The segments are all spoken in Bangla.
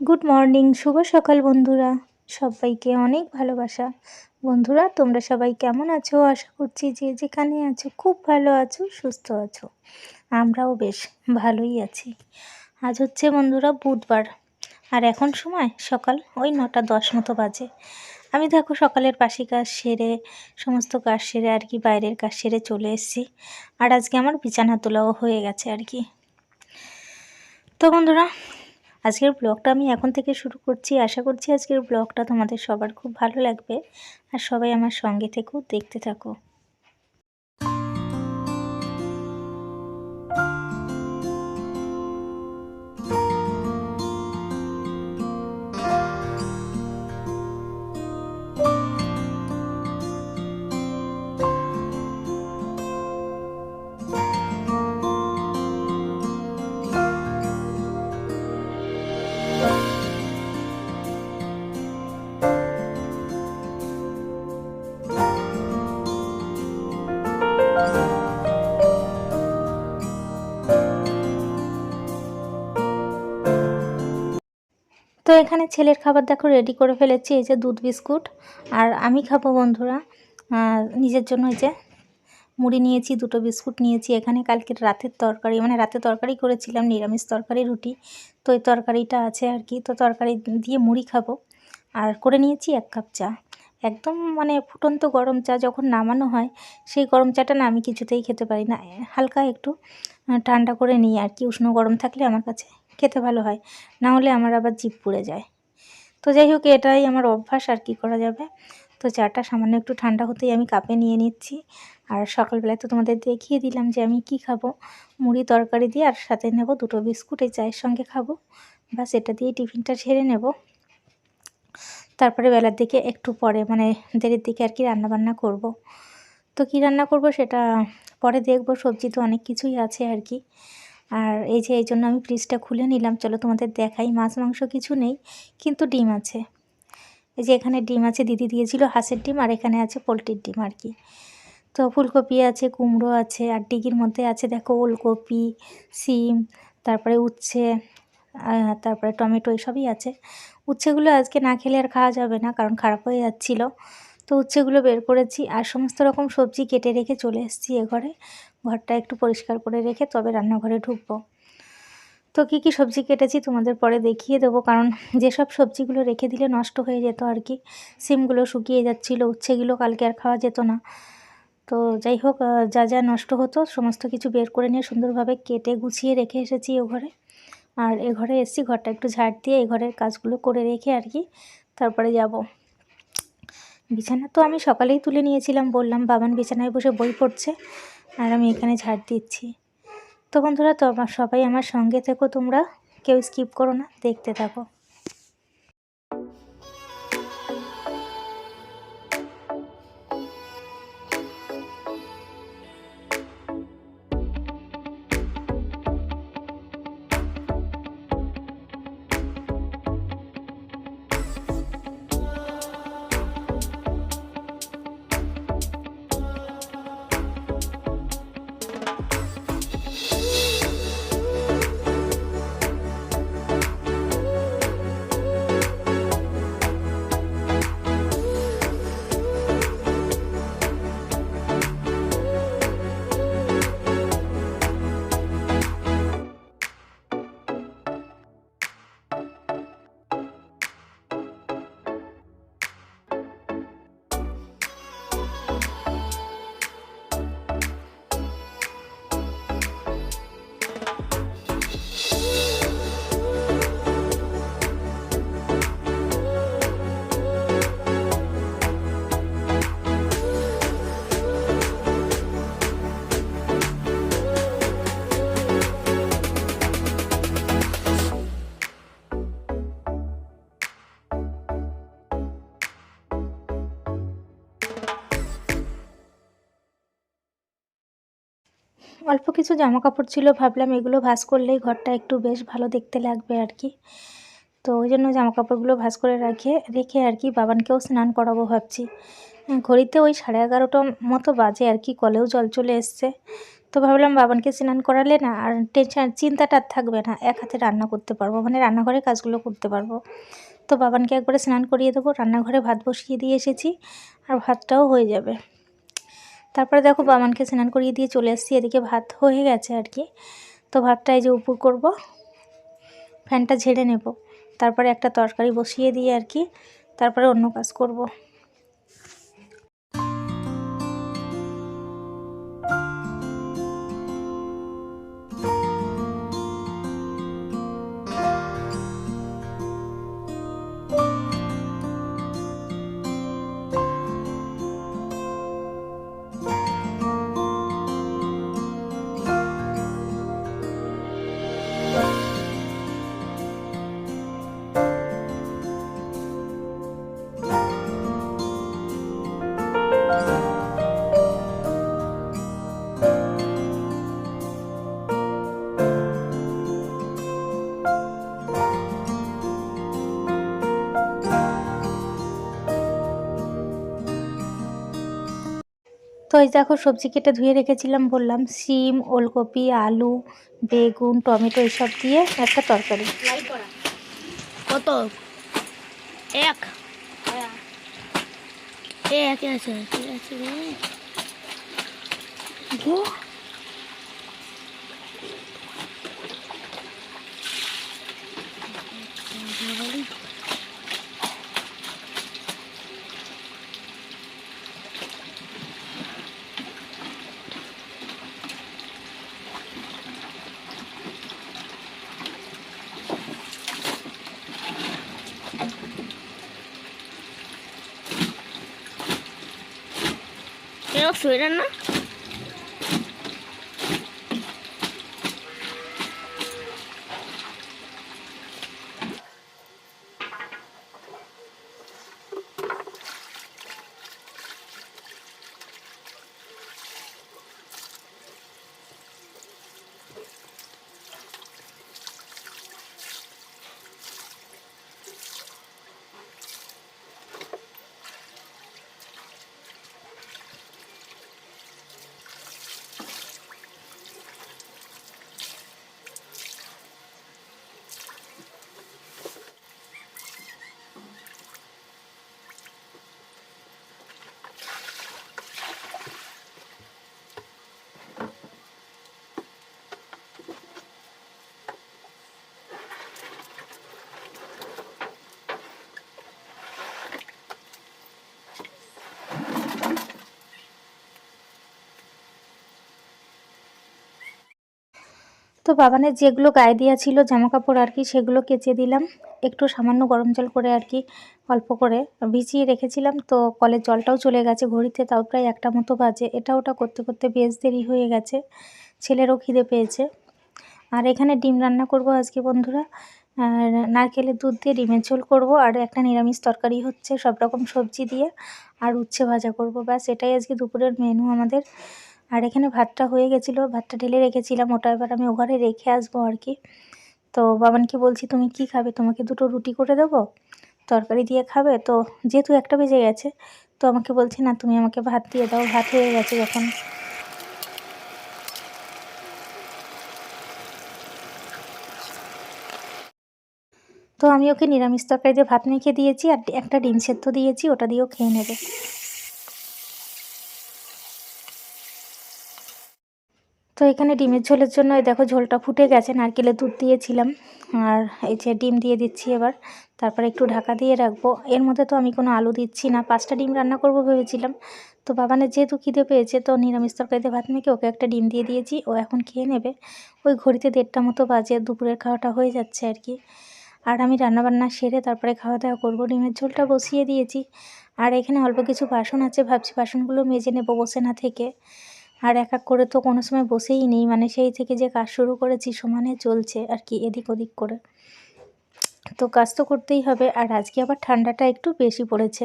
গুড মর্নিং, শুভ সকাল বন্ধুরা। সবাইকে অনেক ভালোবাসা। বন্ধুরা, তোমরা সবাই কেমন আছো? আশা করছি যে যেখানে আছো, খুব ভালো আছো, সুস্থ আছো। আমরাও বেশ ভালোই আছি। আজ হচ্ছে বন্ধুরা বুধবার। আর এখন সময় সকাল ওই নটা দশ মতো বাজে। আমি দেখো সকালের পাশি কাজ সেরে, সমস্ত কাজ সেরে আর কি বাইরের কাজ সেরে চলে এসেছি। আর আজকে আমার বিছানা তোলাও হয়ে গেছে আর কি। তো বন্ধুরা আজকের ব্লগটা আমি এখন থেকে শুরু করছি। আশা করছি আজকের ব্লগটা তোমাদের সবার খুব ভালো লাগবে। আর সবাই আমার সঙ্গে থেকেও দেখতে থাকো। তো এখানে ছেলের খাবার দেখো রেডি করে ফেলেছি, এই যে দুধ বিস্কুট। আর আমি খাব বন্ধুরা নিজের জন্য এই যে মুড়ি নিয়েছি, দুটো বিস্কুট নিয়েছি। এখানে কালকের রাতের তরকারি মানে রাতে তরকারি করেছিলাম, নিরামিষ তরকারি, রুটি। তো ওই তরকারিটা আছে আর কি, তো তরকারি দিয়ে মুড়ি খাব। আর করে নিয়েছি এক কাপ চা। একদম মানে ফুটন্ত গরম চা যখন নামানো হয়, সেই গরম চাটা না আমি কিছুতেই খেতে পারি না। হালকা একটু ঠান্ডা করে নিই আর কি, উষ্ণ গরম থাকলে আমার কাছে। খেতে ভালো হয়, না হলে আমার আবার জিভ পুড়ে যায়। তো যাই হোক, এটাই আমার অভ্যাস, আর কি করা যাবে? তো চাটা সামান্য একটু ঠান্ডা হতেই আমি কাপে নিয়ে নিচ্ছি। আর সকালবেলায় তো তোমাদের দেখিয়ে দিলাম যে আমি কি খাব। মুড়ি তরকারি দিয়ে, আর সাথে নেব দুটো বিস্কুট, এই চায়ের সঙ্গে খাব। বাস এটা দিয়ে টিফিনটা ছেড়ে নেব। তারপরে বেলার দিকে একটু পরে মানে দেরির দিকে আর কি রান্নাবান্না করব। তো কি রান্না করব সেটা পরে দেখব, সবজি তো অনেক কিছুই আছে আর কি। আর এই যে, এই জন্য আমি ফ্রিজটা খুলে নিলাম। চলো তোমাদের দেখাই, মাছ, মাংস কিছু নেই, কিন্তু ডিম আছে। এই যে, এখানে ডিম আছে, দিদি দিয়েছিল হাঁসের ডিম, আর এখানে আছে পোলট্রির ডিম আর কি। তো ফুলকপি আছে, কুমড়ো আছে, আর ডিগির মধ্যে আছে, দেখো, ওলকপি, সিম, তারপরে উচ্ছে তারপরে টমেটো, এসবই আছে। উচ্ছেগুলো আজকে না খেলে আর খাওয়া যাবে না, কারণ খারাপ হয়ে যাচ্ছিল। তো উচ্ছেগুলো বের করেছি, আর সমস্ত রকম সবজি কেটে রেখে চলে এসেছি এ ঘরে। ঘরটা একটু পরিষ্কার করে রেখে তবে রান্নাঘরে ঢুকবো। তো কী কী সবজি কেটেছি তোমাদের পরে দেখিয়ে দেবো, কারণ যেসব সবজিগুলো রেখে দিলে নষ্ট হয়ে যেত আর কি, সিমগুলো শুকিয়ে যাচ্ছিল, উচ্ছেগুলো কালকে আর খাওয়া যেত না। তো যাই হোক যা যা নষ্ট হতো সমস্ত কিছু বের করে নিয়ে সুন্দরভাবে কেটে গুছিয়ে রেখে এসেছি ও ঘরে। আর এ ঘরে এসেছি, ঘরটা একটু ঝাড় দিয়ে এ ঘরের কাজগুলো করে রেখে আর কি তারপরে যাব। বিছানা তো আমি সকালেই তুলে নিয়েছিলাম, বললাম বাবান বিছানায় বসে বই পড়ছে আর আমি এখানে ঝাড় দিচ্ছি। তো বন্ধুরা, তো সবাই আমার সঙ্গে থেকো তোমরা। কেউ স্কিপ করো না, দেখতে থাকো। অল্প কিছু জামা কাপড় ছিল, ভাবলাম এগুলো ভাস করলেই ঘরটা একটু বেশ ভালো দেখতে লাগবে আর কি। তো ওই জন্য জামা কাপড়গুলো ভাস করে রাখে, রেখে আর কি বাবানকেও স্নান করাবো ভাবছি। ঘড়িতে ওই সাড়ে এগারোটা মতো বাজে আর কি, কলেও জল চলে এসছে। তো ভাবলাম বাবানকে স্নান করালে না আর টেনশন চিন্তাটা থাকবে না, এক হাতে রান্না করতে পারব মানে রান্নাঘরে কাজগুলো করতে পারব। তো বাবানকে একবারে স্নান করিয়ে দেবো, রান্নাঘরে ভাত বসিয়ে দিয়ে এসেছি, আর ভাতটাও হয়ে যাবে। তারপরে দেখো বামানকে স্নান করিয়ে দিয়ে চলে এসেছি এদিকে ভাত হয়ে গেছে আর কি। তো ভাতটা এই যে উপর করব, ফ্যানটা ঝেড়ে নেব। তারপরে একটা তরকারি বসিয়ে দিয়ে আর কি, তারপরে অন্য কাজ করব। এই দেখো সবজি কেটে ধুয়ে রেখেছিলাম বললাম সিম ওলকপি আলু বেগুন টমেটো এইসব দিয়ে একটা তরকারি। কত? এক? এক আছে ঠিক আছে কেন সোয়েটার না? বাবানের যেগুলো গায়ে দেওয়া ছিল জামা কাপড় আর কি, সেগুলো কেচে দিলাম। একটু সামান্য গরম জল করে আর কি অল্প করে ভিজিয়ে রেখেছিলাম। তো কলের জলটাও চলে গেছে ঘড়িতে, তাও প্রায় একটা মতো বাজে। এটা ওটা করতে করতে বেশ দেরি হয়ে গেছে, ছেলেরও খিদে পেয়েছে। আর এখানে ডিম রান্না করব আজকে বন্ধুরা। নারকেলের দুধ দিয়ে ডিমের ঝোল করব, আর একটা নিরামিষ তরকারি হচ্ছে সব রকম সবজি দিয়ে, আর উচ্ছে ভাজা করব। ব্যাস, এটাই আজকে দুপুরের মেনু আমাদের। আর এখানে ভাতটা হয়ে গেছিল, ভাতটা ঢেলে রেখেছিলাম, ওটা এবার আমি ও ঘরে রেখে আসব আর কি। তো বাবানকে বলছি, তুমি কি খাবে? তোমাকে দুটো রুটি করে দেবো? তরকারি দিয়ে খাবে? তো যেহেতু একটা বেজে গেছে, তো আমাকে বলছে, না, তুমি আমাকে ভাত দিয়ে দাও। ভাত হয়ে গেছে যখন। তো আমি ওকে নিরামিষ তরকারি দিয়ে ভাত মেখে দিয়েছি আর একটা ডিম সেদ্ধ দিয়েছি, ওটা দিয়েও খেয়ে নেবে। তো এখানে ডিমের ঝোলের জন্য দেখো ঝোলটা ফুটে গেছে নারকেলের দুধ দিয়েছিলাম। আর এই যে ডিম দিয়ে দিচ্ছি এবার, তারপরে একটু ঢাকা দিয়ে রাখব। এর মধ্যে তো আমি কোনো আলু দিচ্ছি না, পাঁচটা ডিম রান্না করব ভেবেছিলাম। তো বাবানের যেহেতু খিদে পেয়েছে, তো নিরামিষ তরকারিতে ভাত মেখে ওকে একটা ডিম দিয়ে দিয়েছি, ও এখন খেয়ে নেবে। ওই ঘড়িতে দেড়টা মতো বাজে, দুপুরের খাওয়াটা হয়ে যাচ্ছে আর কি। আর আমি রান্নাবান্না সেরে তারপরে খাওয়া দাওয়া করব, ডিমের ঝোলটা বসিয়ে দিয়েছি। আর এখানে অল্প কিছু বাসন আছে, ভাবছি বাসনগুলো মেজে নেব বসে না থেকে। আর এক এক করে তো কোনো সময় বসেই নেই। মানে সেই থেকে যে কাজ শুরু করেছি সমানে চলছে আর কি, এদিক ওদিক করে। তো কাজ তো করতেই হবে। আর আজকে আবার ঠান্ডাটা একটু বেশি পড়েছে।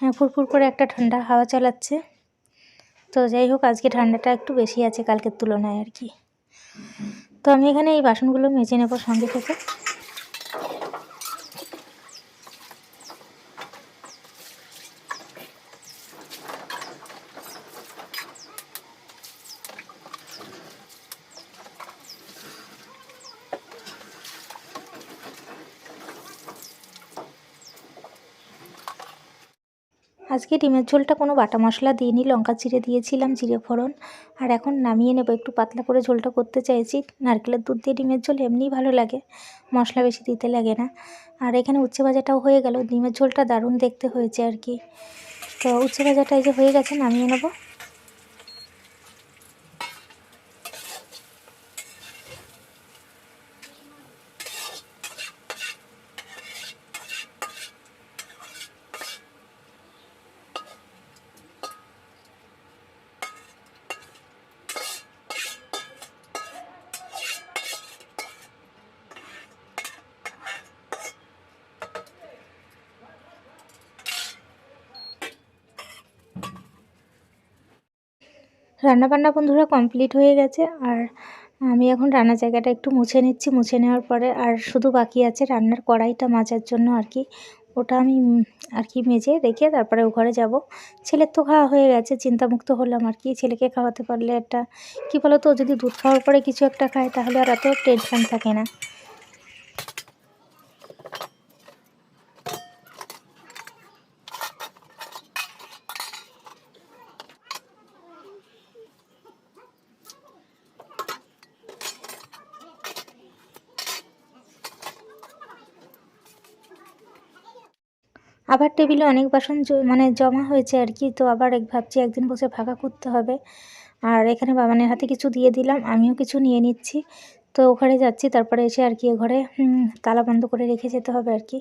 হ্যাঁ ফুরফুর করে একটা ঠান্ডা হাওয়া চালাচ্ছে। তো যাই হোক, আজকে ঠান্ডাটা একটু বেশি আছে কালকের তুলনায় আর কি। তো আমি এখানে এই বাসনগুলো মেজে নেব সঙ্গে থেকে। আজকে ডিমের ঝোলটা কোনো বাটা মশলা দিইনি, লঙ্কা চিড়ে দিয়েছিলাম, জিরে ফোড়ন। আর এখন নামিয়ে নেব, একটু পাতলা করে ঝোলটা করতে চাইছি। নারকেলের দুধ দিয়ে ডিমের ঝোল এমনিই ভালো লাগে, মশলা বেশি দিতে লাগে না। আর এখানে উচ্ছে ভাজাটাও হয়ে গেল, ডিমের ঝোলটা দারুণ দেখতে হয়েছে আর কি। তো উচ্ছে ভাজাটা এই যে হয়ে গেছে, নামিয়ে নেব। রান্নাবান্না বন্ধুরা কমপ্লিট হয়ে গেছে আর আমি এখন রান্নার জায়গাটা একটু মুছে নিচ্ছি। মুছে নেওয়ার পরে আর শুধু বাকি আছে রান্নার কড়াইটা মাজার জন্য আর কি। ওটা আমি আর কি মেজে রেখে তারপরে ও ঘরে যাব। ছেলের তো খাওয়া হয়ে গেছে, চিন্তামুক্ত হলাম আর কি। ছেলেকে খাওয়াতে পারলে একটা, কী বলো তো যদি দুধ খাওয়ার পরে কিছু একটা খায় তাহলে আর এত টেনশন থাকে না। আবার টেবিলে অনেক বাসন মানে জমা হয়েছে আর কি, তো আবার এক, ভাবছি একদিন বসে ফাঁকা করতে হবে। আর এখানে বাবানের হাতে কিছু দিয়ে দিলাম, আমিও কিছু নিয়ে নিচ্ছি। তো ওখানে যাচ্ছি, তারপরে এসে আর কি এ ঘরে তালা বন্ধ করে রেখে যেতে হবে আর কি।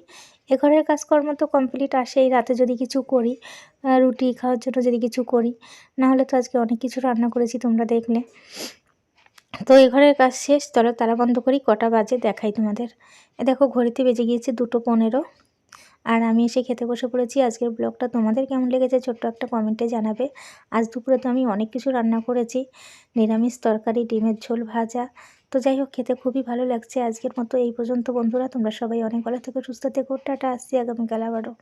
এ ঘরের কাজকর্ম তো কমপ্লিট আসেই, রাতে যদি কিছু করি রুটি খাওয়ার জন্য যদি কিছু করি না হলে তো আজকে অনেক কিছু রান্না করেছি তোমরা দেখলে। তো এই ঘরের কাজ শেষ, চলো তালা বন্ধ করি, কটা বাজে দেখাই তোমাদের। এ দেখো, ঘড়িতে বেজে গিয়েছে দুটো পনেরো। আর আমি এসে খেতে বসে পড়েছি। আজকের ব্লগটা তোমাদের কেমন লেগেছে ছোট্ট একটা কমেন্টে জানাবে। আজ দুপুরে তো আমি অনেক কিছু রান্না করেছি। নিরামিষ তরকারি, ডিমের ঝোল, ভাজা। তো যাই হোক, খেতে খুবই ভালো লাগছে। আজকের মতো এই পর্যন্ত বন্ধুরা। তোমরা সবাই অনেক ভালো থেকে, সুস্থ থেকো। টাটা, আসছি আগামীকাল আবারও।